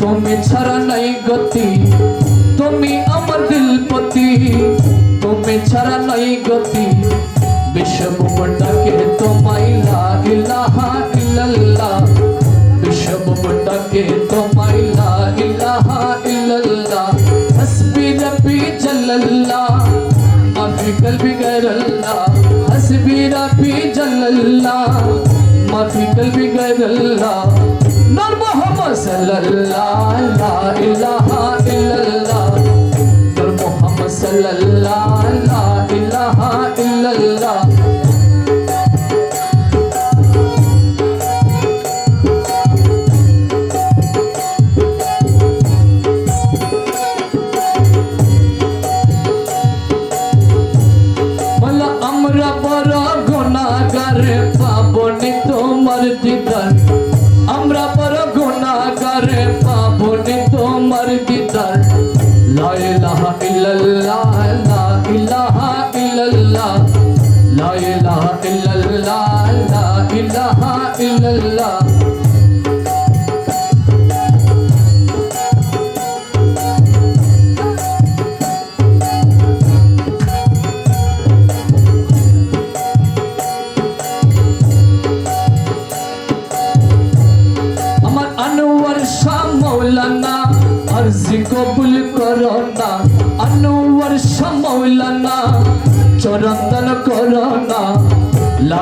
তুমি ছাড়া নাই গতি। তুমি আমার দিলপতি তুমি ছাড়া নাই গতি বিশ্ববটাকে তোমায় লা ইলাহা ইল্লাল্লাহ বিশ্ববটাকে তোমায় লা ইলাহা ইল্লাল্লাহ হাসবি রব্বি জাল্লাল্লাহ মাফি কলবি গায়রাল্লাহ হাসবি রব্বি জাল্লাল্লাহ মাফি কলবি গায়রাল্লাহ নূর মুহাম্মদ সাল্লাল্লাহ তোমার ঠিকানা কবুল করো না আনোয়ার শাহ মৌলানা চরন্দন করো না লা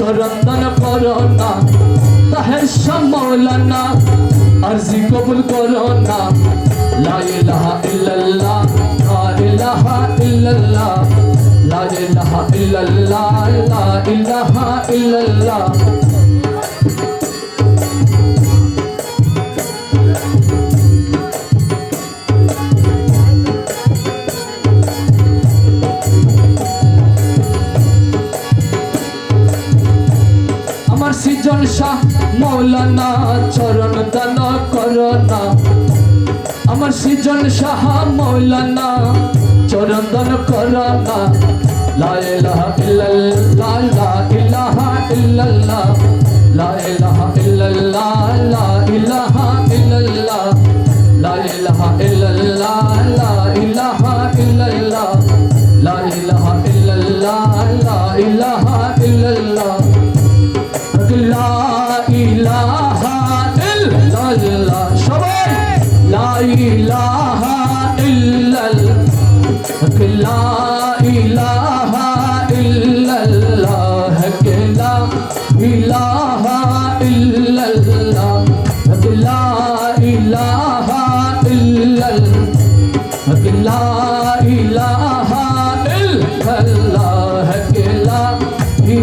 চরন্দন করোনা তাহের মৌলানা আরজি কবুল করোনা লা ইলাহা ইল্লাল্লাহ, লা ইলাহা ইল্লাল্লাহ, লা ইলাহা ইল্লাল্লাহ, লা ইলাহা ইল্লাল্লাহ। সৃজন শাহ মৌলানা চরণ দান করোনা আমার সৃজন শাহ মৌলানা চরণ দান করোনা লা ইলাহা ইল্লাল্লাহ, লা ইলাহা ইল্লাল্লাহ, লা ইলাহা ইল্লাল্লাহ, লা ইলাহা ইল্লাল্লাহ, লা ইলাহা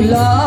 love.